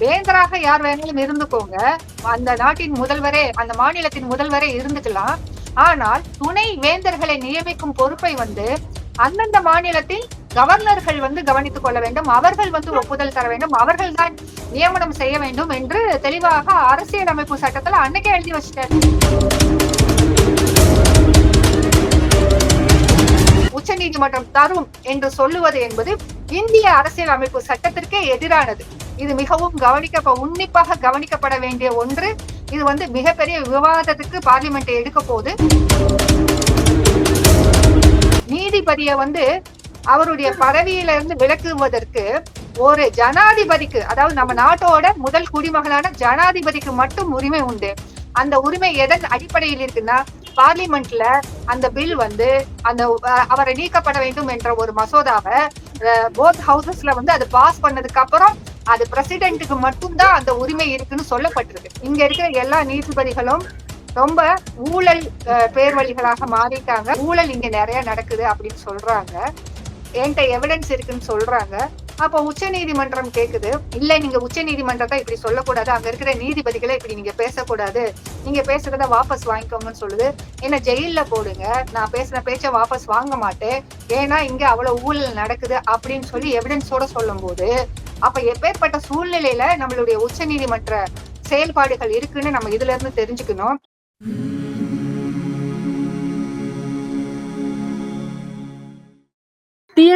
வேந்தராக யார் வேணாலும் இருந்துக்கோங்க. அந்த நாட்டின் முதல்வரே அந்த மாநிலத்தின் முதல்வரே இருந்துக்கலாம். ஆனால் துணை வேந்தர்களை நியமிக்கும் பொறுப்பை வந்து அந்தந்த மாநிலத்தில் கவர்னர்கள் வந்து கவனித்துக் கொள்ள வேண்டும். அவர்கள் வந்து ஒப்புதல் தர வேண்டும். அவர்கள் தான் நியமனம் செய்ய வேண்டும் என்று தெளிவாக அரசியலமைப்பு சட்டத்துல அன்னைக்கே எழுதி வச்சிட்டார் உச்ச நீதிமன்றம் தரும் என்று சொல்லுவது என்பது இந்திய அரசியல் அமைப்பு சட்டத்திற்கே எதிரானது. இது மிகவும் கவனிக்க உன்னிப்பாக கவனிக்கப்பட வேண்டிய ஒன்று. இது வந்து மிகப்பெரிய விவாதத்துக்கு பார்லிமெண்ட் எடுக்க போகுது. நீதிபதியை வந்து அவருடைய பதவியில இருந்து விலக்குவதற்கு ஒரு ஜனாதிபதிக்கு அதாவது நம்ம நாட்டோட முதல் குடிமகனான ஜனாதிபதிக்கு மட்டும் உரிமை உண்டு. அந்த உரிமை எதன் அடிப்படையில் இருக்குன்னா பார்லிமெண்ட்ல அந்த பில் வந்து அந்த அவரை நீக்கப்பட வேண்டும் என்ற ஒரு மசோதாவை போத் ஹவுசஸ்ல வந்து அது பாஸ் பண்ணதுக்கு அப்புறம் அது பிரசிடென்ட்டுக்கு மட்டும்தான் அந்த உரிமை இருக்குன்னு சொல்லப்பட்டிருக்கு. இங்க இருக்கிற எல்லா நீதிபதிகளும் ரொம்ப ஊழல் பேர்வழிகளாக மாறிட்டாங்க. ஊழல் இங்க நிறைய நடக்குது அப்படின்னு சொல்றாங்க. என்கிட்ட எவிடன்ஸ் இருக்குன்னு சொல்றாங்க. அப்போ உச்ச நீதிமன்றம் கேக்குது. இல்ல நீங்க உச்ச நீதிமன்றத்தை இப்படி சொல்லக்கூடாது. அங்க இருக்கிற நீதிபதிகளை இப்படி நீங்க பேசக்கூடாது. நீங்க பேசுறத வாபஸ் வாங்கிக்கோங்கன்னு சொல்லுது. என்ன ஜெயில போடுங்க. நான் பேசின பேச்ச வாபஸ் வாங்க மாட்டேன். ஏன்னா இங்க அவ்வளவு ஊழல் நடக்குது அப்படின்னு சொல்லி எவிடன்ஸோட சொல்லும் போது அப்ப எப்பேற்பட்ட சூழ்நிலையில நம்மளுடைய உச்ச நீதிமன்ற செயல்பாடுகள் இருக்குன்னு நம்ம இதுல இருந்து தெரிஞ்சுக்கணும்.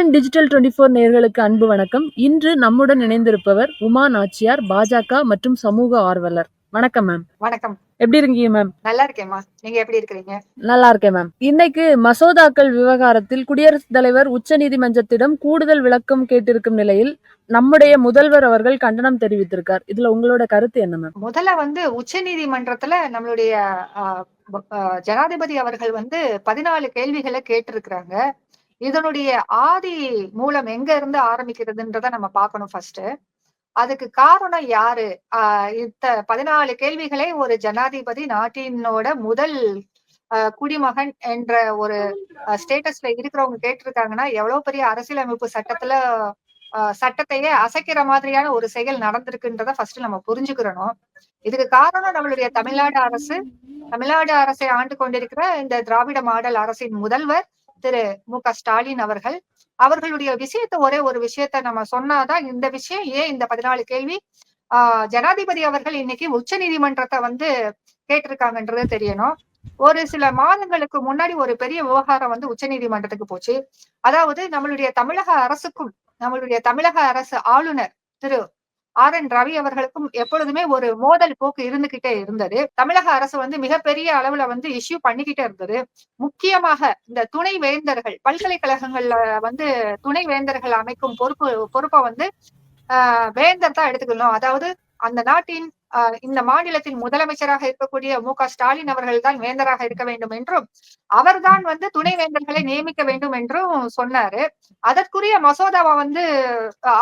டிஎன் டிஜிட்டல் டுவெண்ட்டி ஃபோர் நேர்களுக்கு அன்பு வணக்கம். இன்று நம்முடன் இணைந்திருப்பவர் உமா நாச்சியார் பாஜக மற்றும் சமூக ஆர்வலர். வணக்கம் மேம் வணக்கம். எப்படி இருக்கீங்க மேம் நல்லா இருக்கேம்மா நீங்க எப்படி இருக்கிறீங்க? நல்லா இருக்கேன் மேம் இன்னைக்கு மசோதாக்கள் விவகாரத்தில் குடியரசுத் தலைவர் உச்சநீதிமன்றத்திடம் கூடுதல் விளக்கம் கேட்டிருக்கும் நிலையில் நம்முடைய முதல்வர் அவர்கள் கண்டனம் தெரிவித்திருக்கார். இதுல உங்களோட கருத்து என்ன மேம் முதல்ல வந்து உச்ச நீதிமன்றத்துல நம்மளுடைய ஜனாதிபதி அவர்கள் வந்து பதினாலு கேள்விகளை கேட்டிருக்கிறாங்க. இதனுடைய ஆதி மூலம் எங்க இருந்து ஆரம்பிக்கிறதுன்றத நம்ம பார்க்கணும் ஃபர்ஸ்ட் அதுக்கு காரணம் யாரு? ஆஹ் இத்த பதினாலு கேள்விகளை ஒரு ஜனாதிபதி நாட்டினோட முதல் ஆஹ், குடிமகன் என்ற ஒரு ஸ்டேட்டஸ்ல இருக்கிறவங்க கேட்டிருக்காங்கன்னா எவ்வளவு பெரிய அரசியலமைப்பு சட்டத்துல ஆஹ், சட்டத்தையே அசைக்கிற மாதிரியான ஒரு செயல் நடந்திருக்குன்றத ஃபர்ஸ்ட் நம்ம புரிஞ்சுக்கிறணும். இதுக்கு காரணம் நம்மளுடைய தமிழ்நாடு அரசு. தமிழ்நாடு அரசை ஆண்டு கொண்டிருக்கிற இந்த திராவிட மாடல் அரசின் முதல்வர் திரு மு க ஸ்டாலின் அவர்கள் அவர்களுடைய விஷயத்த ஒரே ஒரு விஷயத்த நம்ம சொன்னாதான் இந்த விஷயம் ஏன் இந்த பதினாலு கேள்வி? ஆஹ் ஜனாதிபதி அவர்கள் இன்னைக்கு உச்ச நீதிமன்றத்தை வந்து கேட்டிருக்காங்கன்றது தெரியணும். ஒரு சில மாதங்களுக்கு முன்னாடி ஒரு பெரிய விவகாரம் வந்து உச்ச நீதிமன்றத்துக்கு போச்சு. அதாவது நம்மளுடைய தமிழக அரசுக்கும் நம்மளுடைய தமிழக அரசு ஆளுநர் திரு ஆர் என் ரவி அவர்களுக்கும் எப்பொழுதுமே ஒரு மோதல் போக்கு இருந்துகிட்டே இருந்தது. தமிழக அரசு வந்து மிகப்பெரிய அளவுல வந்து இஷ்யூ பண்ணிக்கிட்டே இருந்தது. முக்கியமாக இந்த துணை வேந்தர்கள் பல்கலைக்கழகங்கள்ல வந்து துணை வேந்தர்கள் அமைக்கும் பொறுப்பு பொறுப்பை வந்து ஆஹ் வேந்தர் தான் எடுத்துக்கணும். அதாவது அந்த நாட்டின் இந்த மாநிலத்தின் முதலமைச்சராக இருக்கக்கூடிய மு க ஸ்டாலின் அவர்கள் தான் வேந்தராக இருக்க வேண்டும் என்றும் அவர்தான் வந்து துணை வேந்தர்களை நியமிக்க வேண்டும் என்றும் சொன்னாரு. அதற்குரிய மசோதாவை வந்து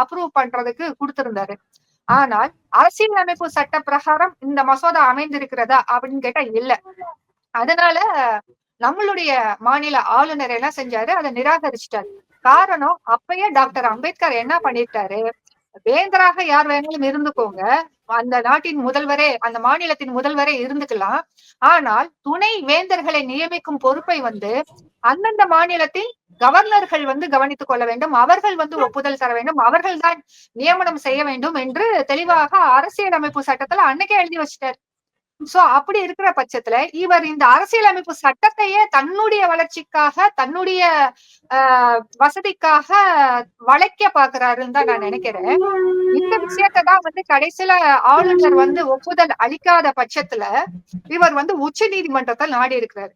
அப்ரூவ் பண்றதுக்கு கொடுத்திருந்தாரு. ஆனால் அரசியலமைப்பு சட்ட பிரகாரம் இந்த மசோதா அமைந்திருக்கிறதா அப்படின்னு கேட்டா இல்ல. அதனால நம்மளுடைய மாநில ஆளுநர் என்ன செஞ்சாரு? அதை நிராகரிச்சிட்டாரு. காரணம் அப்பயே டாக்டர் அம்பேத்கர் என்ன பண்ணிட்டாரு? வேந்தராக யார் வேணாலும் இருந்துக்கோங்க. அந்த நாட்டின் முதல்வரே அந்த மாநிலத்தின் முதல்வரே இருந்துக்கலாம். ஆனால் துணை வேந்தர்களை நியமிக்கும் பொறுப்பை வந்து அந்தந்த மாநிலத்தில் கவர்னர்கள் வந்து கவனித்துக் கொள்ள வேண்டும். அவர்கள் வந்து ஒப்புதல் தர வேண்டும். அவர்கள் தான் நியமனம் செய்ய வேண்டும் என்று தெளிவாக அரசியலமைப்பு சட்டத்துல அன்னைக்கே எழுதி வச்சிட்டார். சோ அப்படி இருக்கிற பட்சத்துல இவர் இந்த அரசியலமைப்பு சட்டத்தையே தன்னுடைய வளர்ச்சிக்காக தன்னுடைய ஆஹ் வசதிக்காக வளைக்க பாக்குறாருன்னு தான் நான் நினைக்கிறேன். இந்த விஷயத்தை தான் வந்து கடைசியில ஆளுநர் வந்து ஒப்புதல் அளிக்காத பட்சத்துல இவர் வந்து உச்ச நீதிமன்றத்தை நாடி இருக்கிறாரு.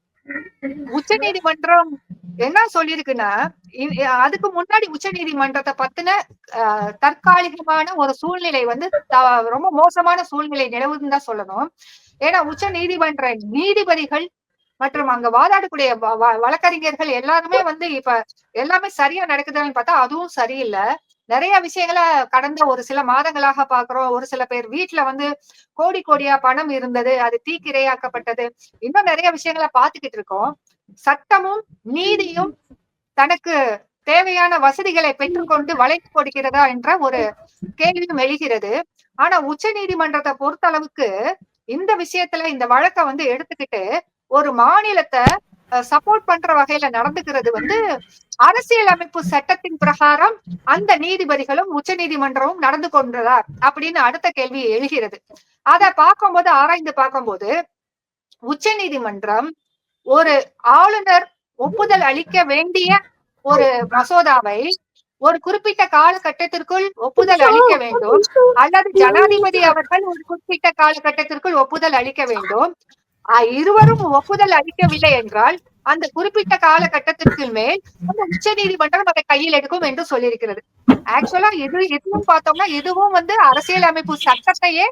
உச்ச நீதிமன்றம் என்ன சொல்லியிருக்குன்னா அதுக்கு முன்னாடி உச்ச நீதிமன்றத்தை பத்தின ஆஹ், தற்காலிகமான ஒரு சூழ்நிலை வந்து ரொம்ப மோசமான சூழ்நிலை நிலவுதுன்னு தான் சொல்லணும். ஏன்னா உச்ச நீதிமன்ற நீதிபதிகள் மற்றும் அங்க வாதாடக்கூடிய வ- வ- வழக்கறிஞர்கள் எல்லாருமே வந்து இப்ப எல்லாமே சரியா நடக்குதுன்னு பார்த்தா அதுவும் சரியில்லை. நிறைய விஷயங்களை கடந்த ஒரு சில மாதங்களாக பாக்குறோம். ஒரு சில பேர் வீட்டுல வந்து கோடி கோடியா பணம் இருந்தது அது தீக்கிரையாக்கப்பட்டது. இன்னும் நிறைய விஷயங்களை பார்த்துக்கிட்டு இருக்கோம். சட்டமும் நீதியும் தனக்கு தேவையான வசதிகளை பெற்றுக்கொண்டு வளைத்து கொடுக்கிறதா என்ற ஒரு கேள்வியும் எழுகிறது. ஆனா உச்ச நீதிமன்றத்தை பொறுத்த அளவுக்கு இந்த விஷயத்துல இந்த வழக்க வந்து எடுத்துக்கிட்டு ஒரு மாநிலத்தை சப்போர்ட் பண்ற வகையில நடந்துக்கிறது வந்து அரசியலமைப்பு சட்டத்தின் பிரகாரம் அந்த நீதிபதிகளும் உச்ச நீதிமன்றமும் நடந்து கொண்டதா அப்படின்னு அடுத்த கேள்வி எழுகிறது. அத பார்க்கும்போது ஆராய்ந்து பார்க்கும்போது உச்ச நீதிமன்றம் ஒரு ஆளுநர் ஒப்புதல் அளிக்க வேண்டிய ஒரு மசோதாவை ஒரு குறிப்பிட்ட காலகட்டத்திற்குள் ஒப்புதல் அளிக்க வேண்டும். அல்லது ஜனாதிபதி அவர்கள் ஒரு குறிப்பிட்ட காலகட்டத்திற்குள் ஒப்புதல் அளிக்க வேண்டும். இருவரும் ஒப்புதல் அளிக்கவில்லை என்றால் அந்த குறிப்பிட்ட காலகட்டத்திற்கு மேல் அந்த உச்ச நீதிமன்றம் அதை கையில் எடுக்கும் என்று சொல்லியிருக்கிறது. ஆக்சுவலா இது இதுவும் பார்த்தோம்னா இதுவும் வந்து அரசியலமைப்பு சட்டத்தையே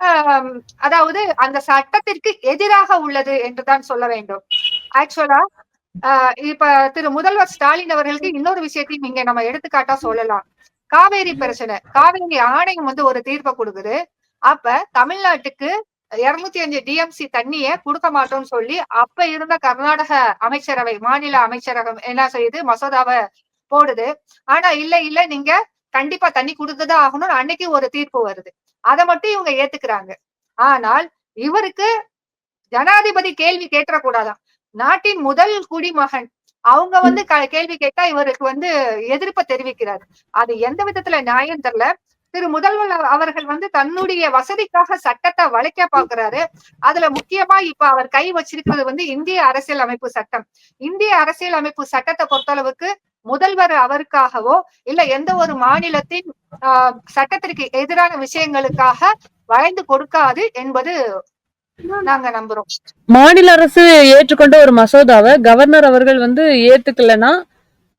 ஆஹ் அதாவது அந்த சட்டத்திற்கு எதிராக உள்ளது என்றுதான் சொல்ல வேண்டும். ஆக்சுவலா இப்ப திரு முதல்வர் ஸ்டாலின் அவர்களுக்கு இன்னொரு விஷயத்தையும் இங்க நம்ம எடுத்துக்காட்டா சொல்லலாம். காவேரி பிரச்சனை. காவேரி ஆணையம் வந்து ஒரு தீர்ப்பை கொடுக்குது. அப்ப தமிழ்நாட்டுக்கு இருநூத்தி அஞ்சு டிஎம்சி தண்ணிய கொடுக்க மாட்டோம்னு சொல்லி அப்ப இருந்த கர்நாடக அமைச்சரவை மாநில அமைச்சரகம் என்ன செய்யுது? மசோதாவை போடுது. ஆனா இல்ல இல்ல நீங்க கண்டிப்பா தண்ணி கொடுத்துதான் ஆகணும்னு அன்னைக்கு ஒரு தீர்ப்பு வருது. அதை மட்டும் இவங்க ஏத்துக்கிறாங்க. ஆனால் இவருக்கு ஜனாதிபதி கேள்வி கேட்டக்கூடாதான் நாட்டின் முதல் குடிமகன். அவங்க வந்து கேள்வி கேட்டா இவருக்கு வந்து எதிர்ப்பை தெரிவிக்கிறார். அது எந்த விதத்துல நியாயம் தெரியல. திரு முதல்வர் அவர்கள் வந்து தன்னுடைய வசதிக்காக சட்டத்தை வளைக்க பாக்குறாரு. அதுல முக்கியமா இப்ப அவர் கை வச்சிருக்கிறது வந்து இந்திய அரசியல் அமைப்பு சட்டம். இந்திய அரசியல் அமைப்பு சட்டத்தை பொறுத்தளவுக்கு முதல்வர் அவருக்காகவோ இல்ல எந்த ஒரு மாநிலத்தின் ஆஹ் சட்டத்திற்கு எதிரான விஷயங்களுக்காக வளைந்து கொடுக்காது என்பது நாங்க நம்புறோம். மாநில அரசு ஏற்றுக்கொண்ட ஒரு மசோதாவை கவர்னர் அவர்கள் வந்து ஏத்துக்கலன்னா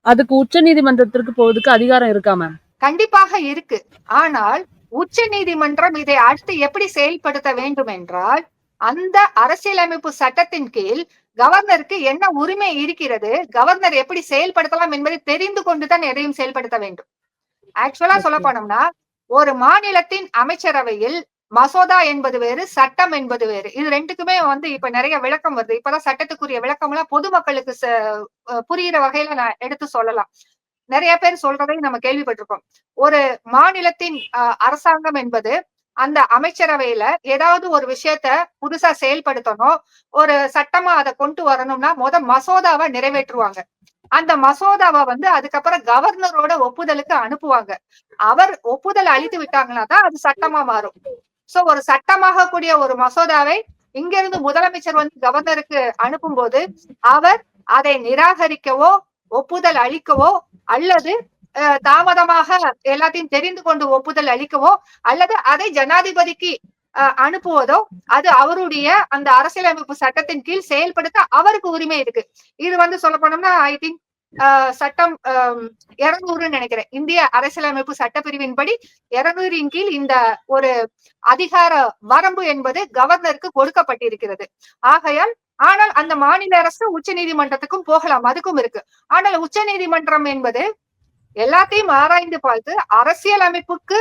அதுக்கு உச்ச நீதிமன்றத்திற்கு போவதுக்கு அதிகாரம் இருக்கா மேம் கண்டிப்பாக இருக்கு. ஆனால் உச்ச நீதிமன்றம் இதை அடுத்து எப்படி செயல்படுத்த வேண்டும் என்றால் அந்த அரசியலமைப்பு சட்டத்தின் கீழ் கவர்னருக்கு என்ன உரிமை இருக்கிறது கவர்னர் எப்படி செயல்படுத்தலாம் என்பதை தெரிந்து கொண்டுதான் எதையும் செயல்படுத்த வேண்டும். ஆக்சுவலா சொல்ல போனோம்னா ஒரு மாநிலத்தின் அமைச்சரவையில் மசோதா என்பது வேறு சட்டம் என்பது வேறு. இது ரெண்டுக்குமே வந்து இப்ப நிறைய விளக்கம் வருது. இப்பதான் சட்டத்துக்குரிய விளக்கம் எல்லாம் பொதுமக்களுக்கு புரியிற வகையில நான் எடுத்து சொல்லலாம். நிறைய பேர் சொல்றதையும் நம்ம கேள்விப்பட்டிருக்கோம். ஒரு மாநிலத்தின் அரசாங்கம் என்பது அந்த அமைச்சரவையில ஏதாவது ஒரு விஷயத்த புதுசா செயல்படுத்தணும் ஒரு சட்டமா அதை கொண்டு வரணும்னா முத மசோதாவை நிறைவேற்றுவாங்க. அந்த மசோதாவை வந்து அதுக்கப்புறம் கவர்னரோட ஒப்புதலுக்கு அனுப்புவாங்க. அவர் ஒப்புதல் அளித்து விட்டாங்கன்னா தான் அது சட்டமா மாறும். சோ ஒரு சட்டமாக கூடிய ஒரு மசோதாவை இங்கிருந்து முதலமைச்சர் வந்து கவர்னருக்கு அனுப்பும் போது அவர் அதை நிராகரிக்கவோ ஒப்புதல் அளிக்கவோ அல்லது தாமதமாக எல்லாத்தையும் தெரிந்து கொண்டு ஒப்புதல் அளிக்கவோ அல்லது அதை ஜனாதிபதிக்கு அனுப்புவதோ அது அவருடைய அந்த அரசியலமைப்பு சட்டத்தின் கீழ் செயல்படுத்த அவருக்கு உரிமை இருக்கு. இது வந்து சொல்ல போனோம்னா ஐ திங்க் சட்டம் இருநூறுன்னு நினைக்கிறேன். இந்திய அரசியலமைப்பு சட்டப்பிரிவின்படி இருநூறின் கீழ் இந்த ஒரு அதிகார வரம்பு என்பது கவர்னருக்கு கொடுக்கப்பட்டிருக்கிறது. ஆகையால் ஆனால் அந்த மாநில அரசு உச்ச நீதிமன்றத்துக்கும் போகலாம் அதுக்கும் இருக்கு. ஆனால் உச்ச நீதிமன்றம் என்பது எல்லாத்தையும் ஆராய்ந்து பார்த்து அரசியல் அமைப்புக்கு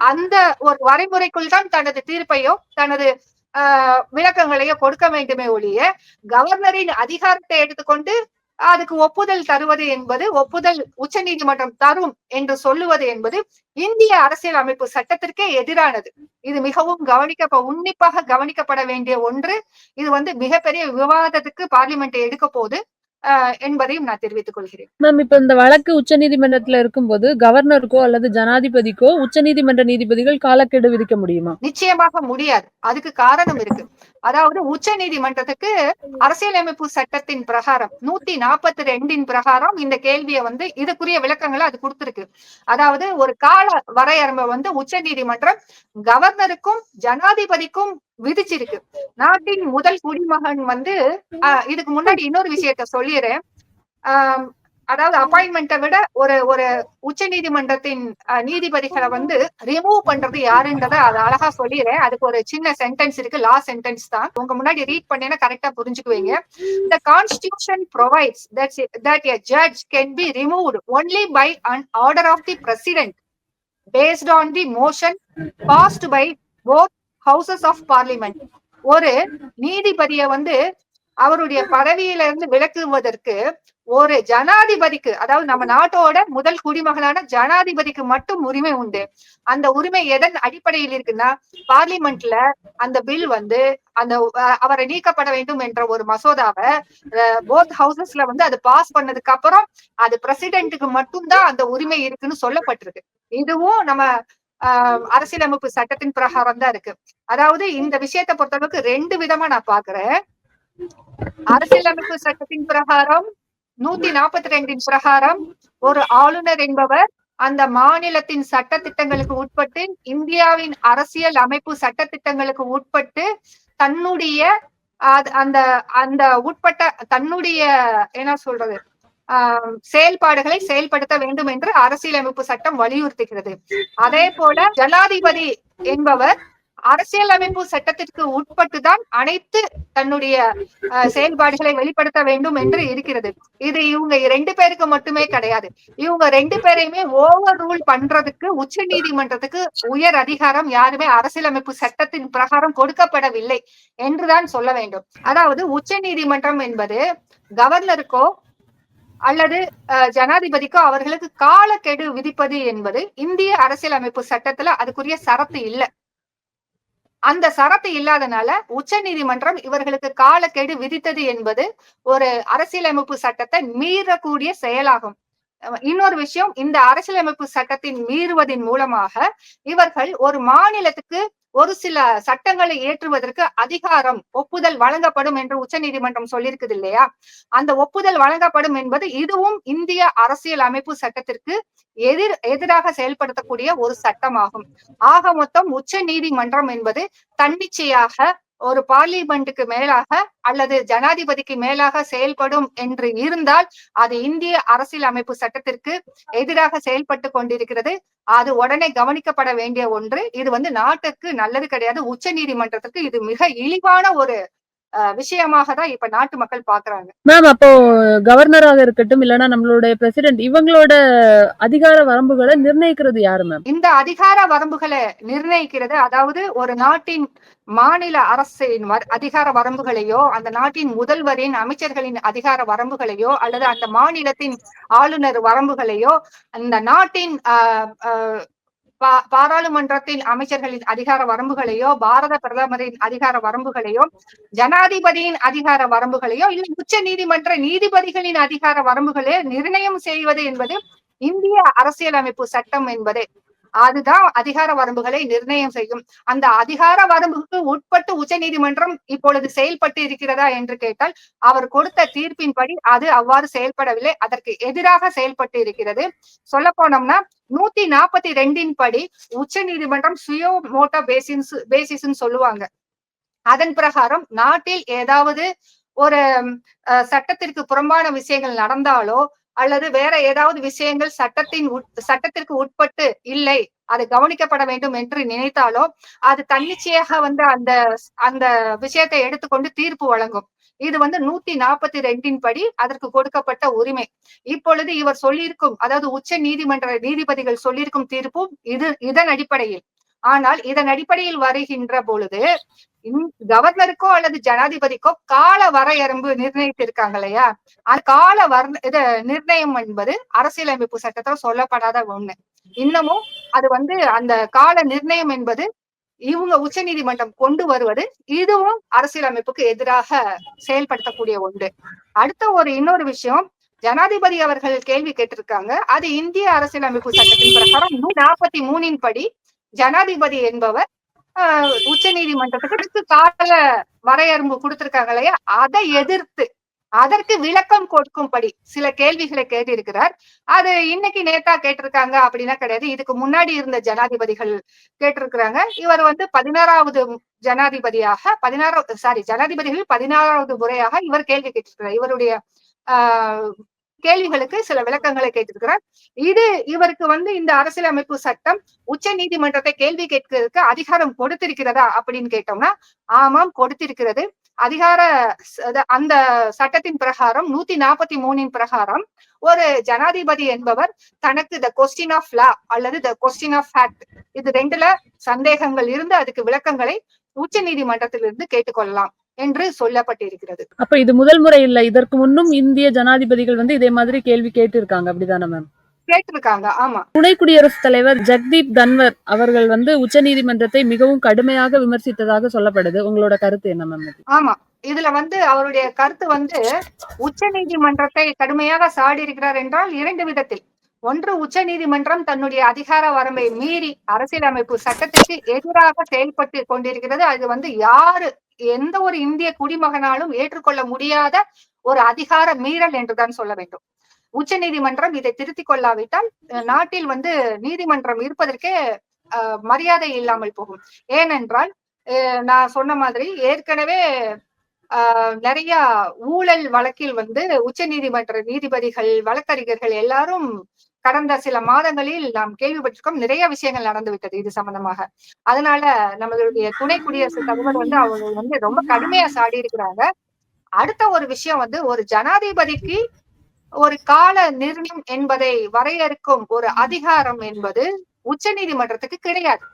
அந்த ஒரு வரைமுறைக்குள் தான் தனது தீர்ப்பையோ தனது ஆஹ் விளக்கங்களையோ கொடுக்க வேண்டுமே ஒழிய கவர்னரின் அதிகாரத்தை எடுத்துக்கொண்டு அதுக்கு ஒப்புதல் தருவது என்பது ஒப்புதல் உச்ச நீதிமன்றம் தரும் என்று சொல்லுவது என்பது இந்திய அரசியல் அமைப்பு சட்டத்திற்கே எதிரானது. இது மிகவும் கவனிக்க உன்னிப்பாக கவனிக்கப்பட வேண்டிய ஒன்று. இது வந்து மிகப்பெரிய விவாதத்துக்கு பார்லிமெண்ட் எடுக்க போது என்பதையும் நான் தெரிவித்துக் கொள்கிறேன். மேம் இப்ப இந்த வழக்கு உச்ச நீதிமன்றத்துல இருக்கும்போது கவர்னருக்கோ அல்லது ஜனாதிபதிக்கோ உச்ச நீதிமன்ற நீதிபதிகள் காலக்கெடு விதிக்க முடியுமா? நிச்சயமாக முடியாது. அதுக்கு காரணம் இருக்கு. அதாவது உச்ச நீதிமன்றத்துக்கு அரசியலமைப்பு சட்டத்தின் பிரகாரம் நூத்தி நாற்பத்தி ரெண்டின் பிரகாரம் இந்த கேள்வியை வந்து இதுக்குரிய விளக்கங்களை அது கொடுத்திருக்கு. அதாவது ஒரு கால வரையறமை வந்து உச்ச நீதிமன்றம் கவர்னருக்கும் ஜனாதிபதிக்கும் விதிச்சிருக்கு. நாட்டின் முதல் குடிமகன் வந்து இதுக்கு முன்னாடி இன்னொரு விஷயத்த சொல்லிடுறேன். அதாவது அப்பாயின்மெண்ட்டை விட ஒரு ஒரு உச்ச நீதிமன்றத்தின் நீதிபதிகளை வந்து ரிமூவ் பண்றது யாருன்றத அதை அழகா சொல்லிடுறேன். அதுக்கு ஒரு சின்ன சென்டென்ஸ் இருக்கு லா சென்டென்ஸ் தான். உங்க முன்னாடி ரீட் பண்ணேன்னா கரெக்டா புரிஞ்சுக்குவீங்க. The constitution provides that a judge can be removed only by an order of the president based on the motion passed by both houses of parliament ஒரு நீதிபதியை வந்து அவருடைய பதவியில இருந்து விலக்குவதற்கு ஒரு ஜனாதிபதிக்கு அதாவது நம்ம நாட்டோட முதல் குடிமகனான ஜனாதிபதிக்கு மட்டும் உரிமை உண்டு. அந்த உரிமை எதன் அடிப்படையில் இருக்குன்னா பார்லிமெண்ட்ல அந்த பில் வந்து அந்த அவரை நீக்கப்பட வேண்டும் என்ற ஒரு மசோதாவை போத் ஹவுசஸ்ல வந்து அது பாஸ் பண்ணதுக்கு அப்புறம் அது பிரசிடென்ட்டுக்கு மட்டும்தான் அந்த உரிமை இருக்குன்னு சொல்லப்பட்டிருக்கு. இதுவும் நம்ம அரசியலமைப்பு சட்டத்தின் பிரகாரம் தான் இருக்கு. அதாவது இந்த விஷயத்தை பொறுத்தளவுக்கு ரெண்டு விதமா நான் பாக்குறேன் அரசியலமைப்பு சட்டத்தின் பிரகாரம் நூத்தி நாற்பத்தி ரெண்டின் பிரகாரம் ஒரு ஆளுநர் என்பவர் அந்த மாநிலத்தின் சட்ட திட்டங்களுக்கு உட்பட்டு இந்தியாவின் அரசியல் அமைப்பு சட்ட திட்டங்களுக்கு உட்பட்டு தன்னுடைய அந்த அந்த உட்பட்ட தன்னுடைய என்ன சொல்றது செயல்பாடுகளை செயல்படுத்த வேண்டும் என்று அரசியலமைப்பு சட்டம் வலியுறுத்துகிறது. அதே போல ஜனாதிபதி என்பவர் அரசியலமைப்பு சட்டத்திற்கு உட்பட்டுதான் அனைத்து தன்னுடைய அஹ், செயல்பாடுகளை வெளிப்படுத்த வேண்டும் என்று இருக்கிறது. இது இவங்க ரெண்டு பேருக்கு மட்டுமே கிடையாது. இவங்க ரெண்டு பேரையுமே ஓவர் ரூல் பண்றதுக்கு உச்ச நீதிமன்றத்துக்கு உயர் அதிகாரம் யாருமே அரசியலமைப்பு சட்டத்தின் பிரகாரம் கொடுக்கப்படவில்லை என்றுதான் சொல்ல வேண்டும். அதாவது உச்ச நீதிமன்றம் என்பது கவர்னருக்கோ அல்லது ஜனாதிபதிக்கோ அவர்களுக்கு காலக்கெடு விதிப்பது என்பது இந்திய அரசியலமைப்பு சட்டத்துல அதுக்குரிய சரத்து இல்லை. அந்த சரத்து இல்லாதனால உச்ச நீதிமன்றம் இவர்களுக்கு காலக்கெடு விதித்தது என்பது ஒரு அரசியலமைப்பு சட்டத்தை மீறக்கூடிய செயலாகும். இன்னொரு விஷயம் இந்த அரசியலமைப்பு சட்டத்தின் மீறுவதின் மூலமாக இவர்கள் ஒரு மாநிலத்துக்கு ஒரு சில சட்டங்களை ஏற்றுவதற்கு அதிகாரம் ஒப்புதல் வழங்கப்படும் என்று உச்சநீதிமன்றம் சொல்லியிருக்குது இல்லையா? அந்த ஒப்புதல் வழங்கப்படும் என்பது இதுவும் இந்திய அரசியல் அமைப்பு சட்டத்திற்கு எதிர் எதிராக செயல்படுத்தக்கூடிய ஒரு சட்டமாகும். ஆக மொத்தம் உச்ச நீதிமன்றம் என்பது தன்னிச்சையாக ஒரு பார்லிமெண்ட்டுக்கு மேலாக அல்லது ஜனாதிபதிக்கு மேலாக செயல்படும் என்று இருந்தால் அது இந்திய அரசியல் அமைப்பு சட்டத்திற்கு எதிராக செயல்பட்டு கொண்டிருக்கிறது. அது உடனே கவனிக்கப்பட வேண்டிய ஒன்று. இது வந்து நாட்டுக்கு நல்லது கிடையாது. உச்ச நீதிமன்றத்துக்கு இது மிக இழிவான ஒரு விஷயமாக தான் இப்ப நாட்டு மக்கள் பாக்குறாங்க. மேம் அப்போ கவர்னராக இருக்கட்டும் இல்லைன்னா நம்மளுடைய பிரசிடென்ட் இவங்களோட அதிகார வரம்புகளை நிர்ணயிக்கிறது யாரு மேம் இந்த அதிகார வரம்புகளை நிர்ணயிக்கிறது அதாவது ஒரு நாட்டின் மாநில அரசின் அதிகார வரம்புகளையோ அந்த நாட்டின் முதல்வரின் அமைச்சர்களின் அதிகார வரம்புகளையோ அல்லது அந்த மாநிலத்தின் ஆளுநர் வரம்புகளையோ அந்த நாட்டின் பாராளுமன்றத்தின் அமைச்சர்களின் அதிகார வரம்புகளையோ பாரத பிரதமரின் அதிகார வரம்புகளையோ ஜனாதிபதியின் அதிகார வரம்புகளையோ இல்லை உச்ச நீதிமன்ற நீதிபதிகளின் அதிகார வரம்புகளையோ நிர்ணயம் செய்வது என்பது இந்திய அரசியலமைப்பு சட்டம் என்பது. அதுதான் அதிகார வரம்புகளை நிர்ணயம் செய்யும். அந்த அதிகார வரம்புக்கு உட்பட்டு உச்ச நீதிமன்றம் இப்பொழுது செயல்பட்டு இருக்கிறதா என்று கேட்டால் அவர் கொடுத்த தீர்ப்பின்படி அது அவ்வாறு செயல்படவில்லை. அதற்கு எதிராக செயல்பட்டு இருக்கிறது. சொல்ல போனோம்னா நூத்தி நாற்பத்தி ரெண்டின் படி உச்ச நீதிமன்றம் சுயோ மோட்டோ பேசிஸ் பேசிஸ்ன்னு சொல்லுவாங்க. அதன் பிரகாரம் நாட்டில் ஏதாவது ஒரு அஹ், சட்டத்திற்கு புறம்பான விஷயங்கள் நடந்தாலோ அல்லது வேற ஏதாவது விஷயங்கள் சட்டத்தின் உட்- சட்டத்திற்கு உட்பட்டு இல்லை அது கவனிக்கப்பட வேண்டும் என்று நினைத்தாலோ அது தன்னிச்சையாக வந்து அந்த அந்த விஷயத்தை எடுத்துக்கொண்டு தீர்ப்பு வழங்கும். இது வந்து நூத்தி நாற்பத்தி ரெண்டின் படி அதற்கு கொடுக்கப்பட்ட உரிமை. இப்பொழுது இவர் சொல்லியிருக்கும் அதாவது உச்ச நீதிமன்ற நீதிபதிகள் சொல்லியிருக்கும் தீர்ப்பும் இது இதன் அடிப்படையில். ஆனால் இதன் அடிப்படையில் வருகின்ற பொழுது கவர்னருக்கோ அல்லது ஜனாதிபதிக்கோ கால வரையரம்பு நிர்ணயித்திருக்காங்க இல்லையா அந்த கால வர இத நிர்ணயம் என்பது அரசியலமைப்பு சட்டத்தில் சொல்லப்படாத ஒண்ணு. இன்னமும் அது வந்து அந்த கால நிர்ணயம் என்பது இவங்க உச்ச நீதிமன்றம் கொண்டு வருவது இதுவும் அரசியலமைப்புக்கு எதிராக செயல்படுத்தக்கூடிய ஒன்று. அடுத்த ஒரு இன்னொரு விஷயம் ஜனாதிபதி அவர்கள் கேள்வி கேட்டிருக்காங்க. அது இந்திய அரசியலமைப்பு சட்டத்தின் பிரகாரம் நாற்பத்தி மூணின் படி ஜனாதிபதி என்பவர் உச்ச நீதிமன்றத்துக்கு கால வரையறும்பு கொடுத்திருக்காங்க இல்லையா? அதை எதிர்த்து அதற்கு விளக்கம் கொடுக்கும்படி சில கேள்விகளை கேட்டிருக்கிறார். அது இன்னைக்கு நேத்தா கேட்டிருக்காங்க அப்படின்னா கிடையாது. இதுக்கு முன்னாடி இருந்த ஜனாதிபதிகள் கேட்டிருக்கிறாங்க. இவர் வந்து பதினாறாவது ஜனாதிபதியாக பதினாறாவது சாரி ஜனாதிபதிகள் பதினாறாவது முறையாக இவர் கேள்வி கேட்டிருக்கிறார். இவருடைய ஆஹ் கேள்விகளுக்கு சில விளக்கங்களை கேட்டிருக்கிறார். இது இவருக்கு வந்து இந்த அரசியலமைப்பு சட்டம் உச்ச நீதிமன்றத்தை கேள்வி கேட்கிறதுக்கு அதிகாரம் கொடுத்திருக்கிறதா அப்படின்னு கேட்டோம்னா ஆமாம் கொடுத்திருக்கிறது. அதிகார அந்த சட்டத்தின் பிரகாரம் நூத்தி நாற்பத்தி மூணின் பிரகாரம் ஒரு ஜனாதிபதி என்பவர் தனக்கு த கொஸ்டின் ஆஃப் லா அல்லது த கொஸ்டின் ஆஃப் ஃபேக்ட் இது ரெண்டுல சந்தேகங்கள் இருந்து அதுக்கு விளக்கங்களை உச்ச நீதிமன்றத்திலிருந்து கேட்டுக்கொள்ளலாம். என்று சொல்லப்பட்டிருக்கிறது. அப்ப இது முதல் முறை இல்ல இதற்கு முன்னும் இந்திய ஜனாதிபதிகள் வந்து இதே மாதிரி கேள்வி கேட்டு இருக்காங்க அப்படிதானே மேம் கேட்டிருக்காங்க ஆமா. துணை குடியரசுத் தலைவர் ஜெக்தீப் தன்வர் அவர்கள் வந்து உச்சநீதிமன்றத்தை மிகவும் கடுமையாக விமர்சித்ததாக சொல்லப்படுது. உங்களோட கருத்து என்ன மேம்? ஆமா. இதுல வந்து அவருடைய கருத்து வந்து உச்ச நீதிமன்றத்தை கடுமையாக சாடி இருக்கிறார் என்றால் இரண்டு விதத்தில். ஒன்று உச்ச நீதிமன்றம் தன்னுடைய அதிகார வரம்பை மீறி அரசியலமைப்பு சட்டத்திற்கு எதிராக செயல்பட்டு கொண்டிருக்கிறது. அது வந்து யாரு எந்த ஒரு இந்திய குடிமகனாலும் ஏற்றுக்கொள்ள முடியாத ஒரு அதிகார மீறல் என்றுதான் சொல்ல வேண்டும். உச்ச நீதிமன்றம் இதை திருத்திக் கொள்ளாவிட்டால் நாட்டில் வந்து நீதிமன்றம் இருப்பதற்கே அஹ், மரியாதை இல்லாமல் போகும். ஏனென்றால் அஹ், நான் சொன்ன மாதிரி ஏற்கனவே ஆஹ் நிறைய ஊழல் வழக்கில் வந்து உச்ச நீதிமன்ற நீதிபதிகள் வழக்கறிஞர்கள் எல்லாரும் கடந்த சில மாதங்களில் நாம் கேள்விப்பட்டிருக்கோம் நிறைய விஷயங்கள் நடந்து விட்டது இது சம்பந்தமாக. அதனால நம்மளுடைய துணை குடியரசு தலைவர் வந்து அவங்க வந்து ரொம்ப கடுமையா சாடி இருக்கிறாங்க அடுத்த ஒரு விஷயம் வந்து ஒரு ஜனாதிபதிக்கு ஒரு கால நிர்ணயம் என்பதை வரையறுக்கும் ஒரு அதிகாரம் என்பது உச்ச நீதிமன்றத்துக்கு கிடையாது.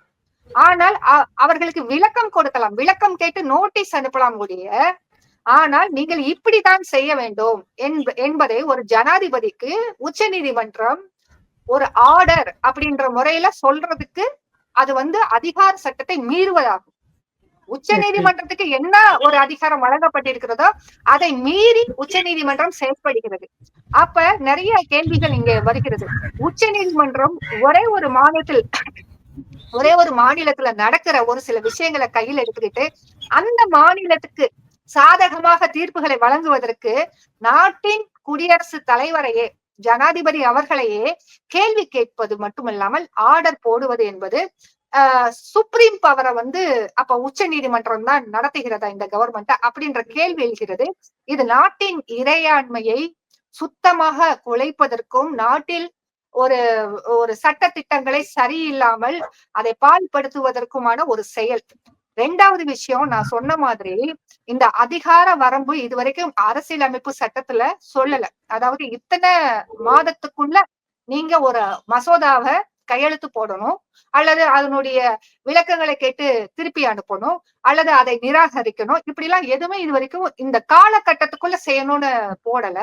ஆனால் அ- அவர்களுக்கு விளக்கம் கொடுக்கலாம். விளக்கம் கேட்டு நோட்டீஸ் அனுப்பலாம் கூடிய ஆனால் நீங்கள் இப்படித்தான் செய்ய வேண்டும் என்ப- என்பதை ஒரு ஜனாதிபதிக்கு உச்ச நீதிமன்றம் ஒரு ஆர்டர் அப்படின்ற முறையில சொல்றதுக்கு அது வந்து அதிகார சட்டத்தை மீறுவதாகும். உச்ச நீதிமன்றத்துக்கு என்ன ஒரு அதிகாரம் வழங்கப்பட்டிருக்கிறதோ அதை மீறி உச்ச நீதிமன்றம் செயல்படுகிறது. அப்ப நிறைய கேள்விகள் இங்க வருகிறது. உச்ச நீதிமன்றம் ஒரே ஒரு மாநிலத்தில் ஒரே ஒரு மாநிலத்துல நடக்கிற ஒரு சில விஷயங்களை கையில் எடுத்துக்கிட்டு அந்த மாநிலத்துக்கு சாதகமாக தீர்ப்புகளை வழங்குவதற்கு நாட்டின் குடியரசுத் தலைவரையே ஜனாதிபதி அவர்களையே கேள்வி கேட்பது மட்டுமல்லாமல் ஆர்டர் போடுவது என்பது ஆஹ் சுப்ரீம் பவரை வந்து அப்ப உச்ச நீதிமன்றம் தான் நடத்துகிறதா இந்த கவர்மெண்ட் அப்படின்ற கேள்வி எழுகிறது. இது நாட்டின் இறையாண்மையை சுத்தமாக குலைப்பதற்கும் நாட்டில் ஒரு ஒரு சட்ட திட்டங்களை சரியில்லாமல் அதை பால்படுத்துவதற்குமான ஒரு செயல். ரெண்டாவது விஷயம் நான் சொன்ன மாதிரி இந்த அதிகார வரம்பு இதுவரைக்கும் அரசியலமைப்பு சட்டத்துல சொல்லல. அதாவது இத்தனை மாதத்துக்குள்ள நீங்க ஒரு மசோதாவை கையெழுத்து போடணும் அல்லது அதனுடைய விளக்கங்களை கேட்டு திருப்பி அனுப்பணும் அல்லது அதை நிராகரிக்கணும். இப்படி எல்லாம் எதுவுமே இது வரைக்கும் இந்த காலகட்டத்துக்குள்ள செய்யணும்னு போடல.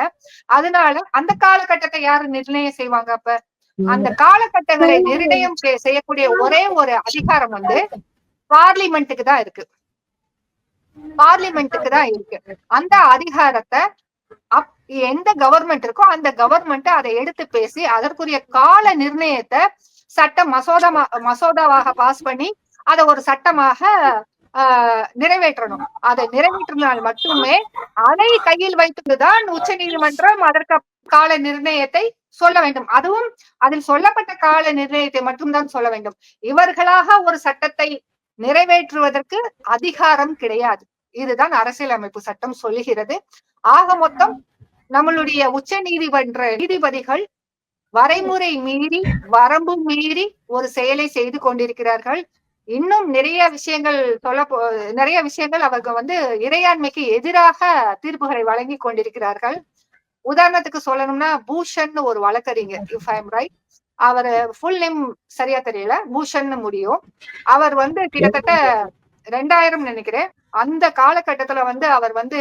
அதனால அந்த காலகட்டத்தை யாரு நிர்ணயம் செய்வாங்க அப்ப? அந்த காலகட்டங்களை நிர்ணயம் செய்- செய்யக்கூடிய ஒரே ஒரு அதிகாரம் வந்து பார்லிமெண்ட்டுக்கு தான் இருக்கு. பார்லிமெண்ட்டுக்கு தான் இருக்கு. அந்த அதிகாரத்தை அப் எந்த கவர்மெண்ட் இருக்கோ அந்த கவர்மெண்ட் அதை எடுத்து பேசி அதற்குரிய கால நிர்ணயத்தை சட்ட மசோதா மசோதாவாக பாஸ் பண்ணி அதை ஒரு சட்டமாக ஆஹ் நிறைவேற்றணும். அதை நிறைவேற்றினால் மட்டுமே அதை கையில் வைத்துதான் உச்ச நீதிமன்றம் அதற்கு கால நிர்ணயத்தை சொல்ல வேண்டும். அதுவும் அதில் சொல்லப்பட்ட கால நிர்ணயத்தை மட்டும்தான் சொல்ல வேண்டும். இவர்களாக ஒரு சட்டத்தை நிறைவேற்றுவதற்கு அதிகாரம் கிடையாது. இதுதான் அரசியலமைப்பு சட்டம் சொல்லுகிறது. ஆக மொத்தம் நம்மளுடைய உச்ச நீதிமன்ற நீதிபதிகள் வரைமுறை மீறி வரம்பு மீறி ஒரு செயலை செய்து கொண்டிருக்கிறார்கள். இன்னும் நிறைய விஷயங்கள் சொல்ல போ- நிறைய விஷயங்கள் அவர்கள் வந்து இறையாண்மைக்கு எதிராக தீர்ப்புகளை வழங்கி கொண்டிருக்கிறார்கள். உதாரணத்துக்கு சொல்லணும்னா பூஷன் ஒரு வழக்கறிஞர் இஃப் ஐ எம் ரைட் அவர் ஃபுல் நேம் சரியா தெரியல பூஷன் முடியும். அவர் வந்து கிட்டத்தட்ட ரெண்டாயிரம் நினைக்கிறேன். அந்த காலகட்டத்துல வந்து அவர் வந்து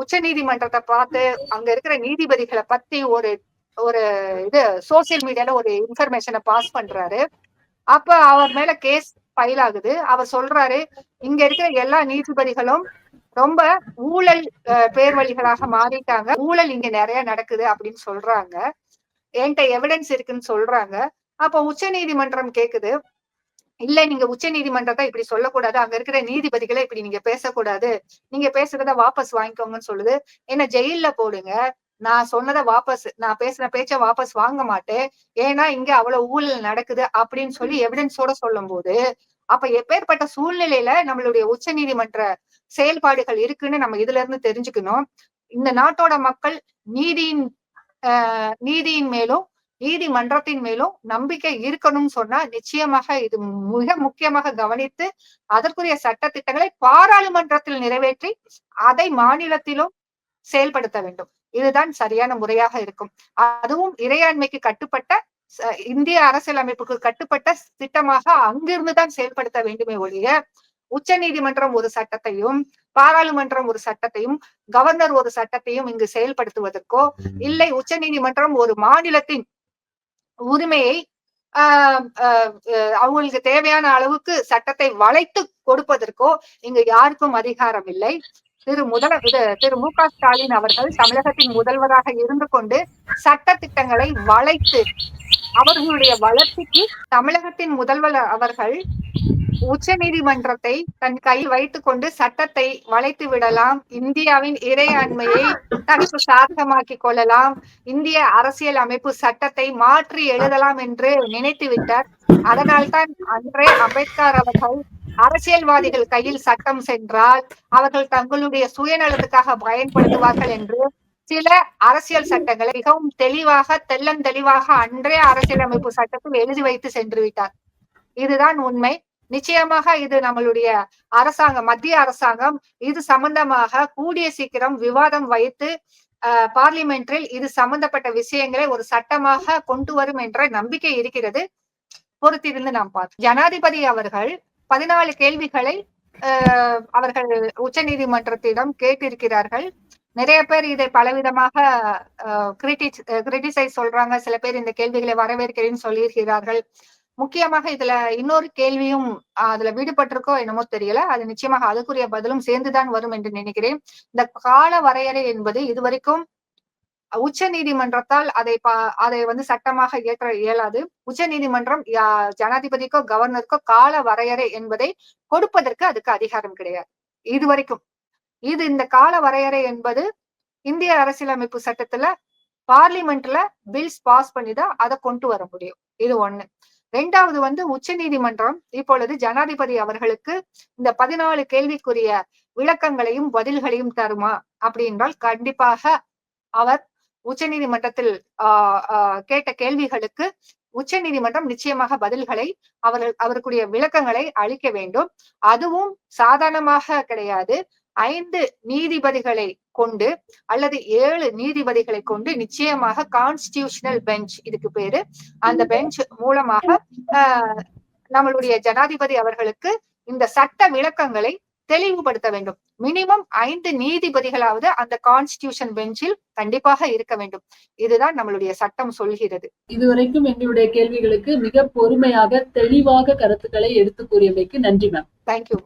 உச்ச நீதிமன்றத்தை பார்த்து அங்க இருக்கிற நீதிபதிகளை பத்தி ஒரு ஒரு இது சோசியல் மீடியால ஒரு இன்ஃபர்மேஷனை பாஸ் பண்றாரு. அப்ப அவர் மேல கேஸ் ஃபைல் ஆகுது. அவர் சொல்றாரு இங்க இருக்கிற எல்லா நீதிபதிகளும் ரொம்ப ஊழல் அஹ், பேர்வழிகளாக மாறிட்டாங்க. ஊழல் இங்க நிறைய நடக்குது அப்படின்னு சொல்றாங்க. என்கிட்ட எவிடன்ஸ் இருக்குன்னு சொல்றாங்க. அப்ப உச்ச நீதிமன்றம் கேக்குது. இல்ல நீங்க உச்ச நீதிமன்றத்தை இப்படி சொல்லக்கூடாது. அங்க இருக்கிற நீதிபதிகளை இப்படி நீங்க பேசக்கூடாது. நீங்க பேசுறத வாபஸ் வாங்கிக்கோங்கன்னு சொல்லுது. என்ன ஜெயில்ல போடுங்க. நான் சொன்னதை வாபஸ் நான் பேசின பேச்ச வாபஸ் வாங்க மாட்டேன். ஏன்னா இங்க அவ்வளவு ஊழல் நடக்குது அப்படின்னு சொல்லி எவிடன்ஸோட சொல்லும் போது அப்ப எப்பேற்பட்ட சூழ்நிலையில நம்மளுடைய உச்ச நீதிமன்ற செயல்பாடுகள் இருக்குன்னு நம்ம இதுல இருந்து தெரிஞ்சுக்கணும். இந்த நாட்டோட மக்கள் நீதியின் நீதியின் மேலும் நீதிமன்றத்தின் மேலும் நம்பிக்கை இருக்கணும்னு சொன்னா நிச்சயமாக இது மிக முக்கியமாக கவனித்து அதற்குரிய சட்ட திட்டங்களை பாராளுமன்றத்தில் நிறைவேற்றி அதை மாநிலத்திலும் செயல்படுத்த வேண்டும். இதுதான் சரியான முறையாக இருக்கும். அதுவும் இறையாண்மைக்கு கட்டுப்பட்ட இந்திய இந்திய அரசியலமைப்புக்கு கட்டுப்பட்ட திட்டமாக அங்கிருந்துதான் செயல்படுத்த வேண்டுமே ஒழிய உச்ச நீதிமன்றம் ஒரு சட்டத்தையும் பாராளுமன்றம் ஒரு சட்டத்தையும் கவர்னர் ஒரு சட்டத்தையும் இங்கு செயல்படுத்துவதற்கோ இல்லை உச்ச நீதிமன்றம் ஒரு மாநிலத்தின் உரிமையை அவங்களுக்கு தேவையான அளவுக்கு சட்டத்தை வளைத்து கொடுப்பதற்கோ இங்கு யாருக்கும் அதிகாரம் இல்லை. திரு முதல திரு மு க ஸ்டாலின் அவர்கள் தமிழகத்தின் முதல்வராக இருந்து கொண்டு சட்ட திட்டங்களை வளைத்து அவர்களுடைய வளர்ச்சிக்கு தமிழகத்தின் முதல்வர் அவர்கள் உச்ச நீதிமன்றத்தை தன் கையில் வைத்துக் கொண்டு சட்டத்தை வளைத்து விடலாம். இந்தியாவின் இறையாண்மையை தனக்கு சாதகமாக்கிக் கொள்ளலாம். இந்திய அரசியல் அமைப்பு சட்டத்தை மாற்றி எழுதலாம் என்று நினைத்து விட்டார். அதனால்தான் அன்றே அம்பேத்கர் அவர்கள் அரசியல்வாதிகள் கையில் சட்டம் சென்றால் அவர்கள் தங்களுடைய சுயநலத்துக்காக பயன்படுத்துவார்கள் என்று சில அரசியல் சட்டங்களை மிகவும் தெளிவாக தெள்ளன் தெளிவாக அன்றே அரசியலமைப்பு சட்டத்தில் எழுதி வைத்து சென்று விட்டார். இதுதான் உண்மை. நிச்சயமாக இது நம்மளுடைய அரசாங்கம் மத்திய அரசாங்கம் இது சம்பந்தமாக கூடிய சீக்கிரம் விவாதம் வைத்து பார்லிமெண்டில் இது சம்பந்தப்பட்ட விஷயங்களை ஒரு சட்டமாக கொண்டு வரும் என்ற நம்பிக்கை இருக்கிறது. பொறுத்திருந்து நாம் பார்த்தோம் ஜனாதிபதி அவர்கள் பதினாலு கேள்விகளை அவர்கள் உச்ச நீதிமன்றத்திடம் கேட்டிருக்கிறார்கள். நிறைய பேர் இதை பலவிதமாக கிரிட்டிசைஸ் சொல்றாங்க. சில பேர் இந்த கேள்விகளை வரவேற்கிறேன்னு சொல்லியிருக்கிறார்கள். முக்கியமாக இதுல இன்னொரு கேள்வியும் அதுல விடுபட்டிருக்கோ என்னமோ தெரியல. அது நிச்சயமாக அதுக்குரிய பதிலும் சேர்ந்துதான் வரும் என்று நினைக்கிறேன். இந்த கால வரையறை என்பது இதுவரைக்கும் உச்ச நீதிமன்றத்தால் அதை பா- அதை வந்து சட்டமாக இயற்ற இயலாது. உச்ச நீதிமன்றம் ஜனாதிபதிக்கோ கவர்னருக்கோ கால வரையறை என்பதை கொடுப்பதற்கு அதுக்கு அதிகாரம் கிடையாது. இதுவரைக்கும். இது இந்த கால வரையறை என்பது இந்திய அரசியலமைப்பு சட்டத்துல பார்லிமெண்ட்ல பில்ஸ் பாஸ் பண்ணி தான் அதை கொண்டு வர முடியும். இது ஒண்ணு. ரெண்டாவது வந்து உச்ச நீதிமன்றம் இப்பொழுது ஜனாதிபதி அவர்களுக்கு இந்த பதினாலு கேள்விக்குரிய விளக்கங்களையும் பதில்களையும் தருமா அப்படி என்றால் கண்டிப்பாக அவர் உச்ச நீதிமன்றத்தில் கேட்ட கேள்விகளுக்கு உச்ச நீதிமன்றம் நிச்சயமாக பதில்களை அவர்கள் அவருக்குரிய விளக்கங்களை அளிக்க வேண்டும். அதுவும் சாதாரணமாக கிடையாது. ஐந்து நீதிபதிகளை கொண்டு அல்லது ஏழு நீதிபதிகளை கொண்டு நிச்சயமாக கான்ஸ்டிடியூஷனல் பெஞ்ச் இதுக்கு பேரு. அந்த பெஞ்ச் மூலமாக நம்மளுடைய ஜனாதிபதி அவர்களுக்கு இந்த சட்ட விளக்கங்களை தெளிவுபடுத்த வேண்டும். மினிமம் ஐந்து நீதிபதிகளாவது அந்த கான்ஸ்டிடியூஷன் பெஞ்சில் கண்டிப்பாக இருக்க வேண்டும். இதுதான் நம்மளுடைய சட்டம் சொல்கிறது. இதுவரைக்கும் எங்களுடைய கேள்விகளுக்கு மிக பொறுமையாக தெளிவாக கருத்துக்களை எடுத்து கூறியமைக்கு நன்றி மேம் தேங்க்யூ